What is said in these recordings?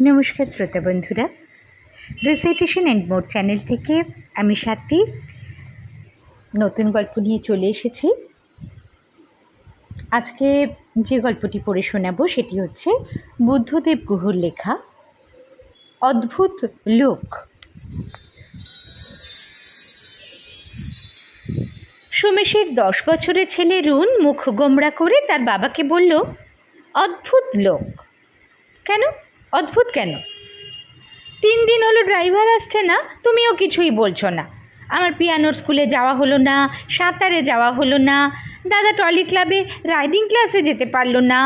নমস্কার শ্রোতা বন্ধুরা। রিসাইটেশন অ্যান্ড মোর চ্যানেল থেকে আমি সাথী। নতুন গল্প নিয়ে চলে এসেছি। আজকে যে গল্পটি পড়ে শোনাবো সেটি হচ্ছে বুদ্ধদেব গুহর লেখা, অদ্ভুত লোক। সুমেশের দশ বছরের ছেলে রুন মুখ গোমড়া করে তার বাবাকে বলল, অদ্ভুত লোক। কেন? অদ্ভুত কেন? তিন দিন হলো ড্রাইভার আসছে না, তুমিও কিছুই বলছো না। আমার পিয়ানোর স্কুলে যাওয়া হলো না, সাঁতারে যাওয়া হলো না, দাদা টলি ক্লাবে রাইডিং ক্লাসে যেতে পারল না,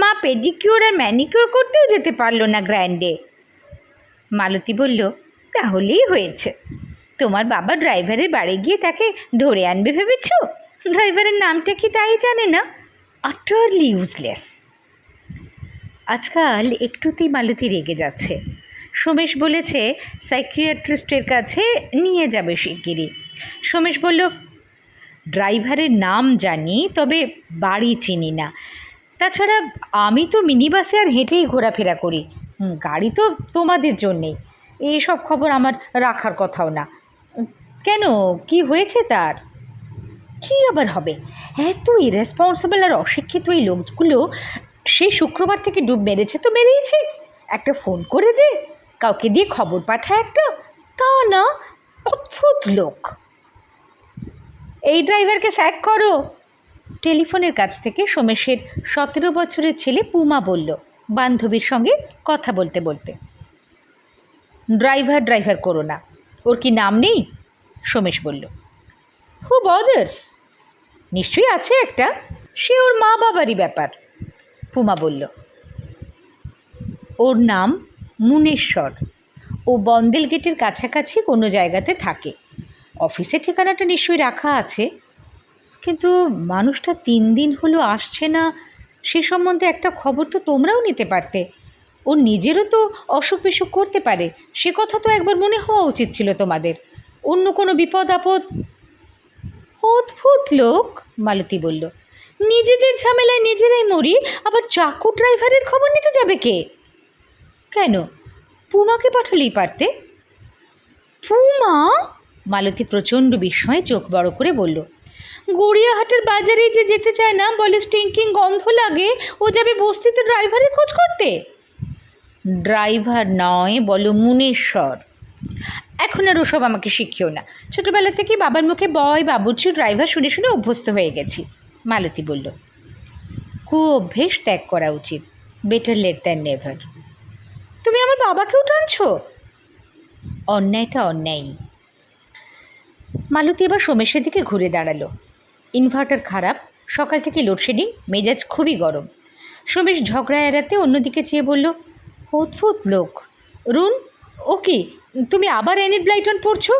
মা পেডিকিউর আর ম্যানিকিউর করতেও যেতে পারল না গ্র্যান্ডে। মালতী বলল, তাহলেই হয়েছে। তোমার বাবা ড্রাইভারের বাড়ি গিয়ে তাকে ধরে আনবে ভেবেছ? ড্রাইভারের নামটা কি তাই জানে না? আটারলি ইউজলেস আজকাল একটুতেই মালতী রেগে যাচ্ছে। সোমেশ বলেছে, সাইকিয়াট্রিস্টের কাছে নিয়ে যাবে শিগগিরই। সোমেশ বলল, ড্রাইভারের নাম জানি, তবে বাড়ি চিনি না। তাছাড়া আমি তো মিনি বাসে আর হেঁটেই ঘোরাফেরা করি। গাড়ি তো তোমাদের জন্যেই। এইসব খবর আমার রাখার কথাও না। কেন? কি হয়েছে তার? কি আবার হবে? এত ইরেসপন্সিবল আর অশিক্ষিত এই লোকগুলো সেই শুক্রবার থেকে ডুব মেরেছে তো মেরেইছে। একটা ফোন করে দে, কাউকে দিয়ে খবর পাঠায় একটা, তা না, অদ্ভুত লোক। এই ড্রাইভারকে স্যাক করো। টেলিফোনের কাছ থেকে সোমেশের সতেরো বছরের ছেলে পুমা বলল, বান্ধবীর সঙ্গে কথা বলতে বলতে। ড্রাইভার ড্রাইভার করো না, ওর কি নাম নেই? সোমেশ বলল হু বদার্স নিশ্চয়ই আছে একটা, সে ওর মা বাবারই ব্যাপার। পুমা বলল, ওর নাম মুনেশ্বর। ও বন্দেল গেটের কাছাকাছি কোনো জায়গাতে থাকে। অফিসের ঠিকানাটা নিশ্চয়ই রাখা আছে। কিন্তু মানুষটা তিন দিন হলো আসছে না, সে সম্বন্ধে একটা খবর তো তোমরাও নিতে পারতে। ও নিজেরও তো অসুখ বিসুখ করতে পারে। সে কথা তো একবার মনে হওয়া উচিত ছিল তোমাদের। অন্য কোনো বিপদ আপদ? অদ্ভুত লোক, মালতী বলল। নিজেদের ঝামেলায় নিজেরাই মরি, আবার চাকু ড্রাইভারের খবর নিতে যাবে কে? কেন? পুমাকে পাঠালেই পারতে? পুমা? মালতী প্রচণ্ড বিস্ময়ে চোখ বড় করে বলল, গড়িয়াহাটের বাজারে যে যেতে চায় না, বলে স্টিঙ্কিং গন্ধ লাগে, ও যাবে বস্তিতে ড্রাইভারের খোঁজ করতে? ড্রাইভার নয়, বলো মুনেশ্বর। এখন আর ওসব আমাকে শিখিও না। ছোটোবেলা থেকে বাবার মুখে বয় বাবুর্চি ড্রাইভার শুনে শুনে অভ্যস্ত হয়ে গেছি। মালতী বলল অভ্যেস ত্যাগ করা উচিত বেটার লেট দ্যান নেভার তুমি আমার বাবাকেও টানছো? অন্যায়টা অন্যায়ই। মালতী এবার সোমেশের দিকে ঘুরে দাঁড়াল। ইনভার্টার খারাপ, সকাল থেকে লোডশেডিং মেজাজ খুবই গরম। সোমেশ ঝগড়া এড়াতে অন্যদিকে চেয়ে বলল, অদ্ভুত লোক। রুন, ও কি, তুমি আবার অ্যানিট ব্লাইটন পড়ছো?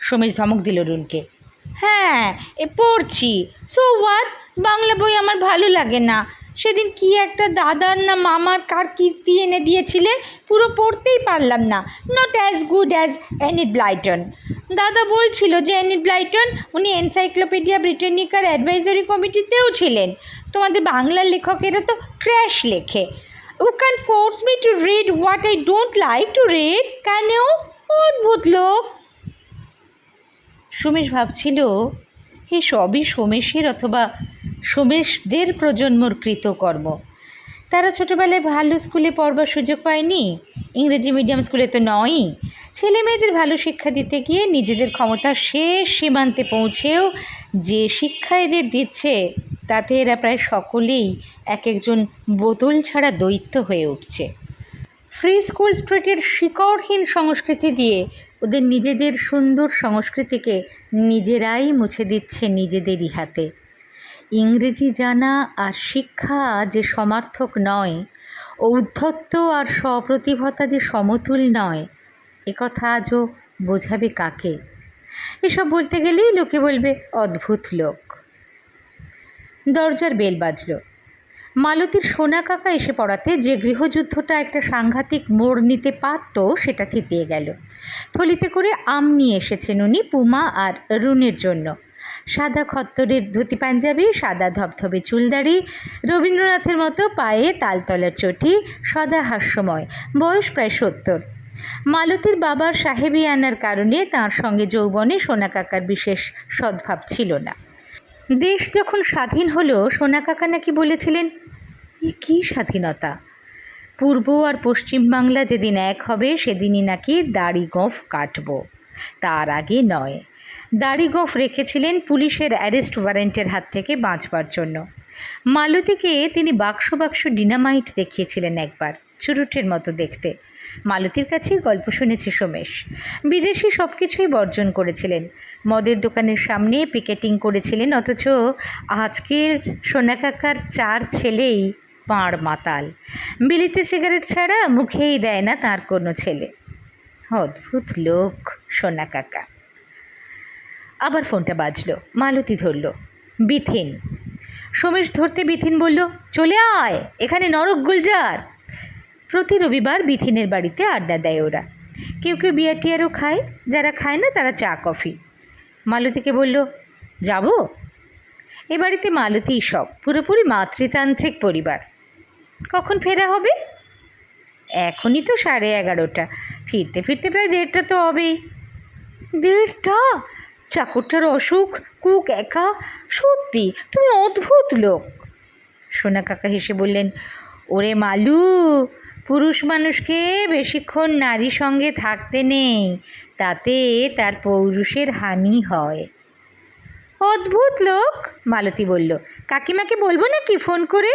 সোমেশ ধমক দিল রুনকে। হ্যাঁ এ পড়ছি। সো হোয়াট বাংলা বই আমার ভালো লাগে না। সেদিন কি একটা দাদার না মামার কার কীর্তি এনে দিয়েছিলে? পুরো পড়তেই পারলাম না। Not as good as Enid Blyton দাদা বলছিল যে অ্যানিট ব্লাইটন উনি এনসাইক্লোপিডিয়া ব্রিটানিকার অ্যাডভাইজারি কমিটিতেও ছিলেন। তোমাদের বাংলার লেখকেরা তো ট্র্যাশ লেখে। You can force me to read what I don't like to read কেন? অদ্ভুত লোক। সোমেশ ভাবছিল, হে সবই সোমেশের অথবা সোমেশদের প্রজন্মর কৃতকর্ম। তারা ছোটোবেলায় ভালো স্কুলে পড়বার সুযোগ পায়নি, ইংরেজি মিডিয়াম স্কুলে তো নয়ই। ছেলে মেয়েদের ভালো শিক্ষা দিতে গিয়ে নিজেদের ক্ষমতার শেষ সীমান্তে পৌঁছেও যে শিক্ষা এদের দিচ্ছে, তাতে এরা প্রায় সকলেই এক একজন বোতল ছাড়া দৈত্য হয়ে উঠছে। ফ্রি স্কুল স্ট্রিটের শিকড়হীন সংস্কৃতি দিয়ে ওদের নিজেদের সুন্দর সংস্কৃতিকে নিজেরাই মুছে দিচ্ছে নিজেদেরই হাতে। ইংরেজি জানা আর শিক্ষা যে সমার্থক নয়, ঔদ্ধত্য আর স্বপ্রতিভতা যে সমতুল নয় একথা আজও বোঝাবে কাকে? এসব বলতে গেলেই লোকে বলবে, অদ্ভুত লোক। দরজার বেল বাজল। মালতীর সোনা কাকা এসে পড়াতে যে গৃহযুদ্ধটা একটা সাংঘাতিক মোড় নিতে পারত, সেটা থিতিয়ে গেল। থলিতে করে আম নিয়ে এসেছেন উনি পুমা আর রুনের জন্য। সাদা খত্তরের ধুতি পাঞ্জাবি, সাদা ধবধবে চুলদাড়ি, রবীন্দ্রনাথের মতো পায়ে তালতলার চটি, সদা হাস্যময়, বয়স প্রায় সত্তর। মালতীর বাবার সাহেবি আনার কারণে তার সঙ্গে যৌবনে সোনা কাকার বিশেষ সদ্ভাব ছিল না। দেশ যখন স্বাধীন হলো, সোনা কাকা নাকি বলেছিলেন এ কী স্বাধীনতা? পূর্ব আর পশ্চিম বাংলা যেদিন এক হবে, সেদিনই নাকি দাড়ি কাটব। তার আগে নয়। দাড়ি রেখেছিলেন পুলিশের অ্যারেস্ট ওয়ারেন্টের হাত থেকে বাঁচবার জন্য। মালতীকে তিনি বাক্স বাক্স ডিনামাইট দেখিয়েছিলেন একবার, চুরুটের মতো দেখতে। মালতীর কাছেই গল্প শুনেছি সোমেশ। বিদেশি সব কিছুই বর্জন করেছিলেন। মদের দোকানের সামনে পিকেটিং করেছিলেন, অথচ আজকের সোনাকাকার চার ছেলেই পাঁড় মাতাল। বিলিতে সিগারেট ছাড়া মুখেই দেয় না তার কোনো ছেলে। অদ্ভুত লোক, সোনা কাকা। আবার ফোনটা বাজলো, মালতী ধরল, বিথিন। সোমেশ ধরতে বিথিন বলল, চলে আয়, এখানে নরক গুলজার। প্রতি রবিবার বিথিনের বাড়িতে আড্ডা দেয় ওরা। কেউ কেউ বিয়ার টিয়ারও খায়, যারা খায় না তারা চা, কফি। মালতীকে বলল, যাব? এ বাড়িতে মালতীই সব, পুরোপুরি মাতৃতান্ত্রিক পরিবার। কখন ফেরা হবে? এখনই তো সাড়ে এগারোটা। ফিরতে ফিরতে প্রায় দেড়টা তো হবেই। দেড়টা? চাকরটার অসুখ কুক একা? সত্যি তুমি অদ্ভুত লোক। সোনা কাকা হেসে বললেন ওরে মালু পুরুষ মানুষকে বেশিক্ষণ নারী সঙ্গে থাকতে নেই তাতে তার পৌরুষের হানি হয়। অদ্ভুত লোক? মালতী বলল কাকিমাকে বলব নাকি ফোন করে?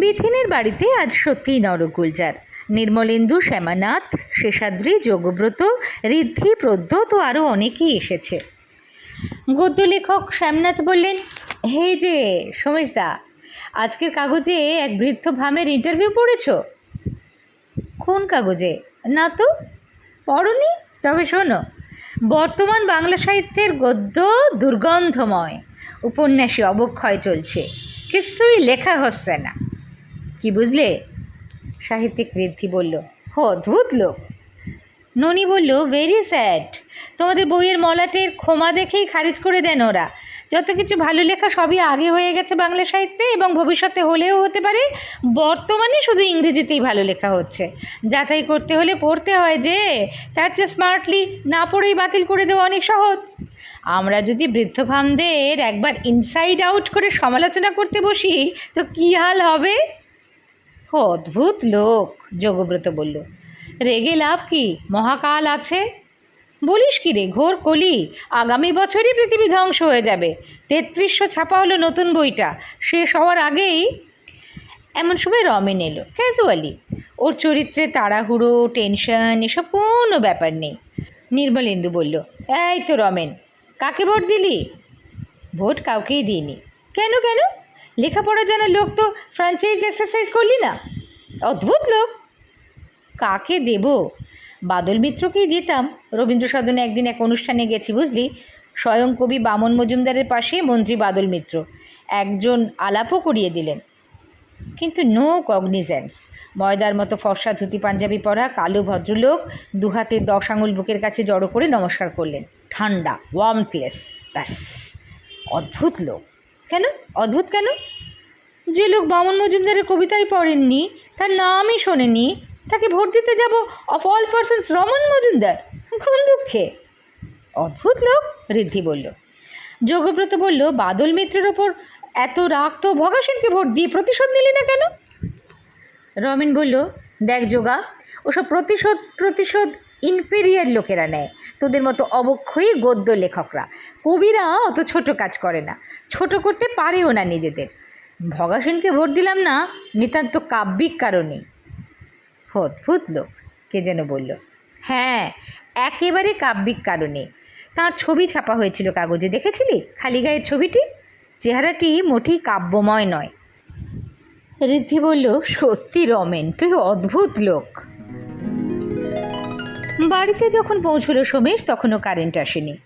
বিথিনের বাড়িতে আজ সত্যিই নরগুলজার। নির্মলেন্দু, শ্যামানাথ, শেষাদ্রি, যোগব্রত, ঋদ্ধি প্রদ্যোত আরও অনেকেই এসেছে। গদ্য লেখক শ্যামনাথ বললেন, হে যে সোমেশদা, আজকের কাগজে এক বৃদ্ধ ভামের ইন্টারভিউ পড়েছ? কোন কাগজে? না তো, পড়নি? তবে শোনো, বর্তমান বাংলা সাহিত্যের গদ্য দুর্গন্ধময়। উপন্যাসে অবক্ষয় চলছে, কিছুই লেখা হচ্ছে না। বুঝলে? সাহিত্যিক ঋদ্ধি বলল, হো, অদ্ভুত লোক। ননি বলল ভেরি স্যাড তোমাদের বইয়ের মলাটের ক্ষমা দেখেই খারিজ করে দেন ওরা। যত কিছু ভালো লেখা সবই আগে হয়ে গেছে বাংলা সাহিত্যে এবং ভবিষ্যতে হলেও হতে পারে, বর্তমানে শুধু ইংরেজিতেই ভালো লেখা হচ্ছে। যাচাই করতে হলে পড়তে হয় যে, তার চেয়ে স্মার্টলি না পড়েই বাতিল করে দেওয়া অনেক সহজ। আমরা যদি বৃদ্ধ ভামদের একবার ইনসাইড আউট করে সমালোচনা করতে বসি, তো কী হাল হবে? অদ্ভুত লোক, যোগব্রত বলল। রেগে লাভ কি? মহাকাল আছে? বলিস কি রে, ঘোর কলি, আগামী বছরই পৃথিবী ধ্বংস হয়ে যাবে। তেত্রিশশো ছাপা হলো নতুন বইটা, শেষ হওয়ার আগেই। এমন সময় রমেন এলো ক্যাজুয়ালি ওর চরিত্রে তাড়াহুড়ো টেনশন এসব কোনো ব্যাপার নেই। নির্মলেন্দু বলল, এই তো রমেন, কাকে ভোট দিলি? ভোট কাউকেই দিইনি। কেন কেন? লেখাপড়া জানা লোক তো ফ্র্যাঞ্চাইজ এক্সারসাইজ করলি না? অদ্ভুত লোক। কাকে দেব? বাদল মিত্রকেই দিতাম। রবীন্দ্র সদনে একদিন এক অনুষ্ঠানে গেছি, বুঝলি? স্বয়ং কবি বামন মজুমদারের পাশে মন্ত্রী বাদল মিত্র। একজন আলাপও করিয়ে দিলেন। কিন্তু নো কগনিজেন্স ময়দার মতো ফর্সা ধুতি, পাঞ্জাবি পরা, কালো ভদ্রলোক দুহাতে দশ আঙুল বুকের কাছে জড়ো করে নমস্কার করলেন। ঠান্ডা ওয়ার্মথলেস ব্যাস। অদ্ভুত লোক। কেন? অদ্ভুত কেন? যে লোক বামন মজুমদারের কবিতাই পড়েননি, তার নামই শোনেনি, তাকে ভোট দিতে যাব of all persons Raman Majumdar? কোন দুঃখে? অদ্ভুত লোক, ঋদ্ধি বলল। যোগব্রত বলল, বাদল মিত্রের ওপর এত রাগ তো ভগা সেনকে ভোট দিয়ে প্রতিশোধ নিলি না কেন? রমেন বলল, দেখ যোগা, ওসব প্রতিশোধ প্রতিশোধ ইনফেরিয়ার লোকেরা নেয়। তোদের মতো অবক্ষয়ী গদ্য লেখকরা। কবিরা অত ছোট কাজ করে না। ছোট করতে পারেও না নিজেদের। ভগা সেনকে ভোট দিলাম না, নিতান্ত কাব্যিক কারণেই অদ্ভুত লোক, কে যেন বলল। হ্যাঁ একেবারে কাব্যিক কারণে। তার ছবি ছাপা হয়েছিল কাগজে, দেখেছিলি? খালি গায়ের ছবিটি? চেহারাটি মোটেই কাব্যময় নয়। ঋদ্ধি বলল, সত্যি রমেন, তুই অদ্ভুত লোক। বাড়িতে যখন পৌঁছলো সোমেশ, তখনও কারেন্ট আসেনি।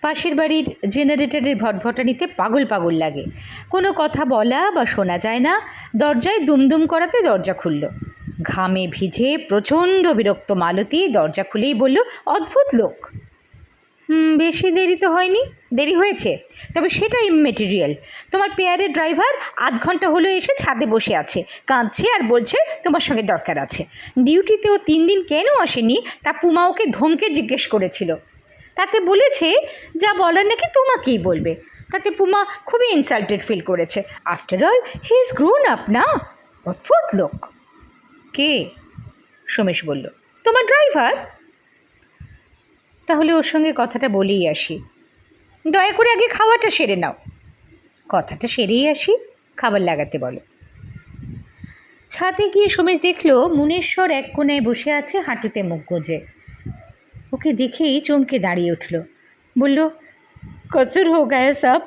পাশের বাড়ির জেনারেটরের ভটভটানিতে পাগল পাগল লাগে। কোনো কথা বলা বা শোনা যায় না। দরজায় দুমদুম করাতে দরজা খুলল। ঘামে ভিজে প্রচণ্ড বিরক্ত মালতী দরজা খুলেই বলল, অদ্ভুত লোক। বেশি দেরি তো হয়নি, দেরি হয়েছে। তবে সেটা ইমমেটেরিয়াল তোমার পেয়ারের ড্রাইভার আধ ঘণ্টা হলো এসে ছাদে বসে আছে, কাঁদছে আর বলছে, তোমার সঙ্গে দরকার আছে। ডিউটিতে ও তিন দিন কেন আসেনি, তা পুমা ওকে ধমকে জিজ্ঞেস করেছিল। তাতে বলেছে, যা বলার নাকি তোমাকেই বলবে। তাতে পুমা খুবই ইনসাল্টেড ফিল করেছে। After all he is grown up না? অদ্ভুত লোক। কে? সোমেশ বলল, তোমার ড্রাইভার তাহলে ওর সঙ্গে কথাটা বলেই আসি। দয়া করে আগে খাওয়াটা সেরে নাও। কথাটা সেরেই আসি, খাবার লাগাতে বলো। ছাদে গিয়ে সোমেশ দেখল মুনেশ্বর এক কোনায় বসে আছে হাঁটুতে মুখ গুঁজে। ওকে দেখেই চমকে দাঁড়িয়ে উঠল। বলল, কসুর হো গায়ে সব।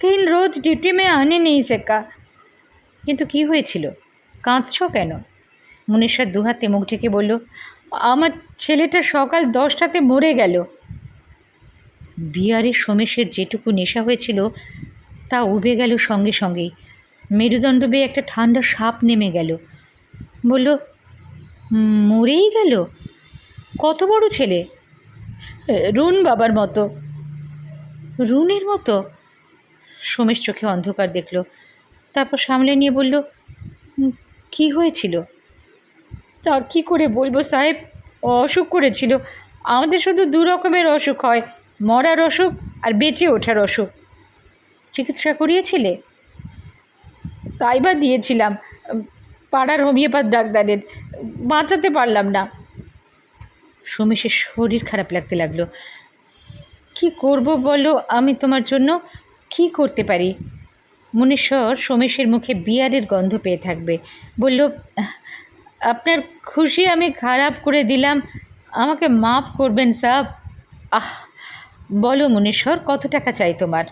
তিন রোজ ডিউটি মে আনে নেই সেকা। কিন্তু কি হয়েছিল? কাঁদছ কেন? মুনেশ্বর দুহাতে মুখ ঢেকে বলল আমার ছেলেটা সকাল দশটাতে মরে গেল। বিয়ারের সোমেশের যেটুকু নেশা হয়েছিল তা উবে গেল সঙ্গে সঙ্গেই মেরুদণ্ড বেয়ে একটা ঠান্ডা সাপ নেমে গেল। বলল মরেই গেল? কত বড় ছেলে? রুন বাবার মতো। রুনের মতো? সোমেশ চোখে অন্ধকার দেখল। তারপর সামলে নিয়ে বলল "উম, কি হয়েছিল? তা কী করে বলব সাহেব? অসুখ করেছিল। আমাদের শুধু দু রকমের অসুখ হয় মরার অসুখ আর বেঁচে ওঠার অসুখ। চিকিৎসা করিয়েছিলে? তাই বা দিয়েছিলাম। পাড়ার হোমিওপ্যাথ ডাক্তারের। বাঁচাতে পারলাম না। সোমেশের শরীর খারাপ লাগতে লাগল। কি করব বলো আমি তোমার জন্য কি করতে পারি? মনেশ্বর সোমেশের মুখে বিয়ারের গন্ধ পেয়ে থাকবে। বলল "আহ, আপনার খুশি আমি খারাপ করে দিলাম। আমাকে মাফ করবেন সাব। আহ, বলো মনেশ্বর, কত টাকা চাই তোমার?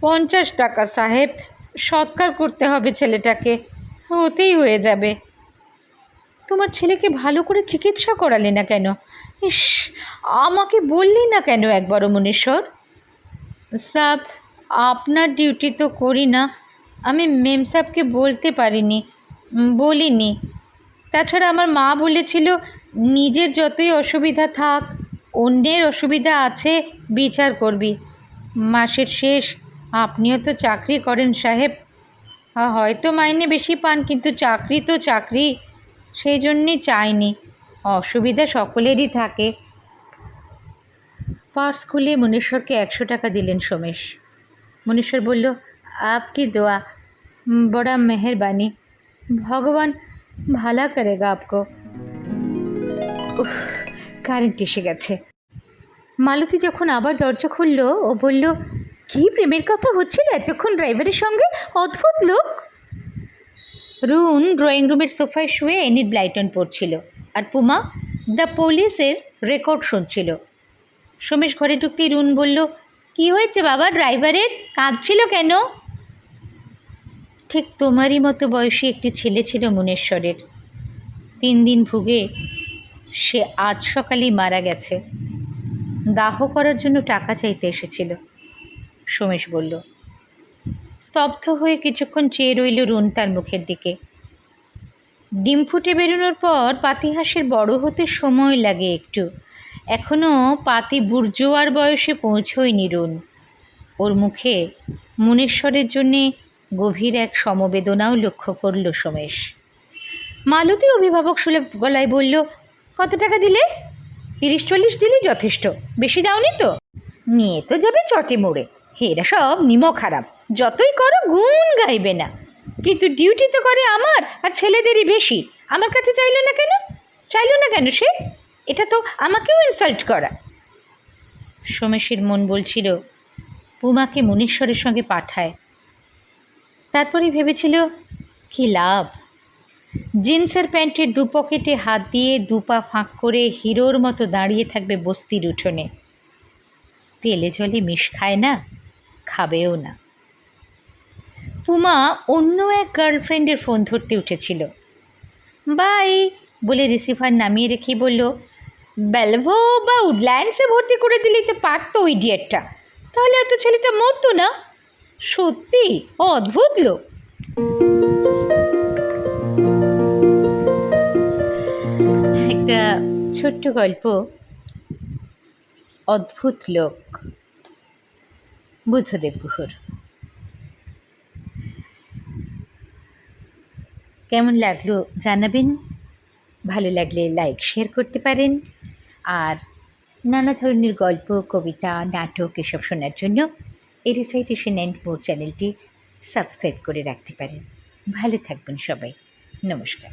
পঞ্চাশ টাকা সাহেব, সৎকার করতে হবে ছেলেটাকে ওতেই হয়ে যাবে। তোমার ছেলেকে ভালো করে চিকিৎসা করালে না কেন? ইস, আমাকে বললি না কেন একবারও মনেশ্বর? সাব, আপনার ডিউটি তো করি না। আমি মেম সাহেবকে বলতে পারিনি বলিনি। তাছাড়া আমার মা বলেছিল, নিজের যতই অসুবিধা থাক, অন্যের অসুবিধা আছে, বিচার করবি। মাসের শেষ, আপনিও তো চাকরি করেন সাহেব। হয়তো মাইনে বেশি পান, কিন্তু চাকরি তো চাকরি। সেই জন্যই চাইনি। অসুবিধা সকলেরই থাকে। পার্স খুলে মনেশ্বরকে একশো টাকা দিলেন সোমেশ। মনেশ্বর বলল আপকি দোয়া? বড়া মেহরবানি। ভগবান ভালা করেগা আপকো। উফ কারেন্ট এসে গেছে। মালতী যখন আবার দরজা খুলল, ও বলল, কি প্রেমের কথা হচ্ছিল এতক্ষণ ড্রাইভারের সঙ্গে? অদ্ভুত লোক! রুন ড্রয়িং রুমের সোফায় শুয়ে এনিট ব্লাইটন পড়ছিল। আর পুমা, দ্য পুলিশের রেকর্ড শুনছিল। সোমেশ ঘরে ঢুকতেই রুন বলল, কি হয়েছে বাবা? ড্রাইভারের কাঁদছিল কেন? ঠিক তোমারই মতো বয়সী একটি ছেলে ছিল মুনেশ্বরের। তিন দিন ভুগে সে আজ সকালেই মারা গেছে। দাহ করার জন্য টাকা চাইতে এসেছিল, সোমেশ বলল। স্তব্ধ হয়ে কিছুক্ষণ চেয়ে রইল রুন তার মুখের দিকে। ডিম ফুটে বেরোনোর পর পাতিহাসের বড় হতে সময় লাগে একটু। এখনও পাতি বুর্জোয়ার বয়সে পৌঁছয়নি রুন। ওর মুখে মুনেশ্বরের জন্যে গভীর এক সমবেদনাও লক্ষ্য করল সোমেশ। মালতী অভিভাবক সুলভ গলায় বলল, কত টাকা দিলে? তিরিশ চল্লিশ দিলেই যথেষ্ট। বেশি দাওনি তো? নিয়ে তো যাবে চটে মোড়ে। এরা সব নিমক খারাপ যতই করো গুণ গাইবে না। কিন্তু ডিউটি তো করে আমার আর ছেলেদেরই বেশি। আমার কাছে চাইলো না কেন? চাইলো না কেন সে? এটা তো আমাকেও ইনসাল্ট করা। সোমেশের মন বলছিল পুমাকে মুনীশ্বরের সঙ্গে পাঠায়। তারপরে ভেবেছিল, কি লাভ? জিন্সের প্যান্টের দু পকেটে হাত দিয়ে দুপা ফাঁক করে হিরোর মতো দাঁড়িয়ে থাকবে বস্তির উঠোনে। তেলে জলে মিশ খায় না, খাবেও না। পুমা অন্য এক গার্লফ্রেন্ডের ফোন ধরতে উঠেছিল। বাই, বলে রিসিভার নামিয়ে রেখে বলল, বেলভো বা উডল্যান্ডসে ভর্তি করে দিলেই তো পারতো ওই ডিয়েটটা। তাহলে এত ছেলেটা মরতো না? সত্যি? অদ্ভুত লোক। একটা ছোট্ট গল্প। অদ্ভুত লোক। বুদ্ধদেব গুহর। কেমন লাগল জানাবেন? ভালো লাগলে লাইক, শেয়ার করতে পারেন। আর নানা ধরনের গল্প, কবিতা, নাটক, এসব শোনার জন্য এই রিসাইটেশন অ্যান্ড মোর চ্যানেলটি সাবস্ক্রাইব করে রাখতে পারেন। ভালো থাকবেন সবাই। নমস্কার।